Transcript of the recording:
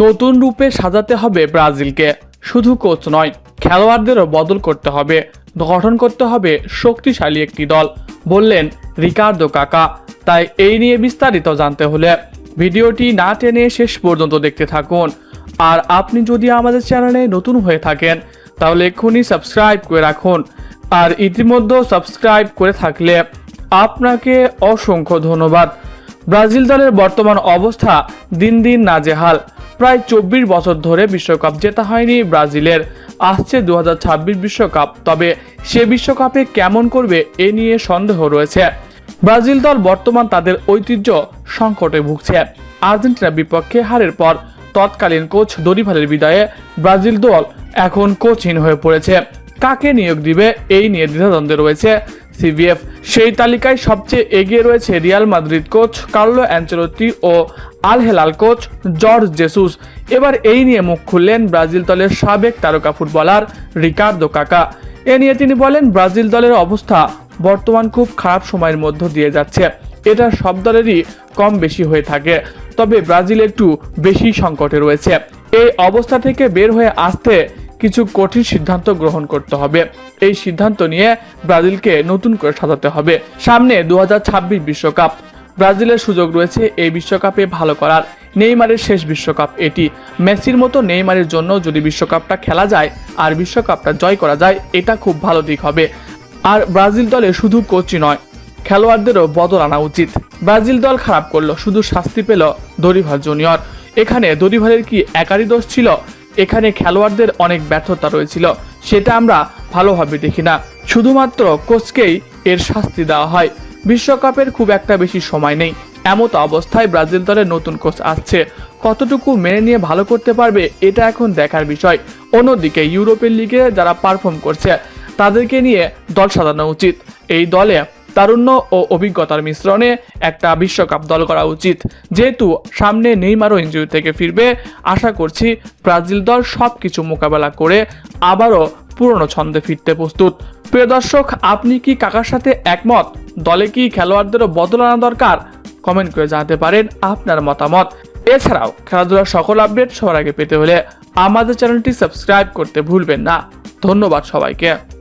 নতুন রূপে সাজাতে হবে ব্রাজিলকে। শুধু কোচ নয়, খেলোয়াড়দেরও বদল করতে হবে। গঠন করতে হবে শক্তিশালী একটি দল, বললেন রিকার্ডো কাকা। তাই এই নিয়ে বিস্তারিত জানতে হলে ভিডিওটি না টেনে শেষ পর্যন্ত দেখতে থাকুন। আর আপনি যদি আমাদের চ্যানেলে নতুন হয়ে থাকেন, তাহলে এক্ষুনি সাবস্ক্রাইব করে রাখুন। আর ইতিমধ্যে সাবস্ক্রাইব করে থাকলে আপনাকে অসংখ্য ধন্যবাদ। ব্রাজিল দলের বর্তমান অবস্থা দিন দিন নাজেহাল। প্রায় চব্বিশ বছর ধরে বিশ্বকাপ জেতা হয়নি ব্রাজিলের। আসছে দু বিশ্বকাপ। তবে সে বিশ্বকাপে কেমন করবে এ নিয়ে সন্দেহ রয়েছে। ব্রাজিল দল বর্তমান তাদের ঐতিহ্য সংকটে ভুগছে। আর্জেন্টিনার বিপক্ষে হারের পর তৎকালীন কোচ দরিভালের বিদায়ে ব্রাজিল দল এখন কোচহীন হয়ে পড়েছে। কাকে নিয়োগ দিবে এই নিয়ে দ্বিধাদ্বন্দ্বে রয়েছে সিভিএফ। সেই তালিকায় সবচেয়ে এগিয়ে রয়েছে Real Madrid coach Carlo Ancelotti ও Al Hilal coach Jorge Jesus. এবার এই নিয়ে মুখ খুললেন ব্রাজিল দলের সাবেক তারকা ফুটবলার রিকার্দো কাকা। এ নিয়ে তিনি বলেন, ব্রাজিল দলের অবস্থা বর্তমান খুব খারাপ সময়ের মধ্য দিয়ে যাচ্ছে। এটা সব দলেরই কম বেশি হয়ে থাকে। তবে ব্রাজিল একটু বেশি সংকটে রয়েছে। এই অবস্থা থেকে বের হয়ে আসতে কিছু কঠিন সিদ্ধান্ত গ্রহণ করতে হবে। এই সিদ্ধান্ত নিয়ে ব্রাজিলকে নতুন করে সাজাতে হবে। সামনে দু বিশ্বকাপ। ব্রাজিলের সুযোগ রয়েছে এই বিশ্বকাপে ভালো করার। নেইমারের শেষ বিশ্বকাপ এটি। মেসির মতো নেইমারের জন্য যদি বিশ্বকাপটা খেলা যায় আর বিশ্বকাপটা জয় করা যায়, এটা খুব ভালো দিক হবে। আর ব্রাজিল দলে শুধু কোচই নয়, খেলোয়াড়দেরও বদল আনা উচিত। ব্রাজিল দল খারাপ করল, শুধু শাস্তি পেল দরিভার জুনিয়র। এখানে দরিভারের কি একারই দোষ ছিল? এখানে খেলোয়াড়দের অনেক ব্যর্থতা রয়েছিল, সেটা আমরা ভালোভাবে দেখি না। শুধুমাত্র কোচকেই এর শাস্তি দেওয়া হয়। বিশ্বকাপের খুব একটা বেশি সময় নেই। এমতো অবস্থায় ব্রাজিল দলের নতুন কোচ আসছে। কতটুকু মেনে নিয়ে ভালো করতে পারবে, এটা এখন দেখার বিষয়। অন্যদিকে ইউরোপের লিগে যারা পারফর্ম করছে, তাদেরকে নিয়ে দল সাজানো উচিত। এই দলে তারুণ্য ও অভিজ্ঞতার মিশ্রণে একটা বিশ্বকাপ দল করা উচিত। যেহেতু সামনে নেইমারও ইঞ্জুরি থেকে ফিরবে, আশা করছি ব্রাজিল দল সব কিছু মোকাবেলা করে আবারও পুরনো ছন্দে ফিরতে প্রস্তুত। প্রিয় দর্শক, আপনি কি কাকার সাথে একমত? দলে কি খেলোয়াড়দেরও বদল আনা দরকার? কমেন্ট করে জানাতে পারেন আপনার মতামত। এছাড়াও খেলাধুলার সকল আপডেট সবার আগে পেতে হলে আমাদের চ্যানেলটি সাবস্ক্রাইব করতে ভুলবেন না। ধন্যবাদ সবাইকে।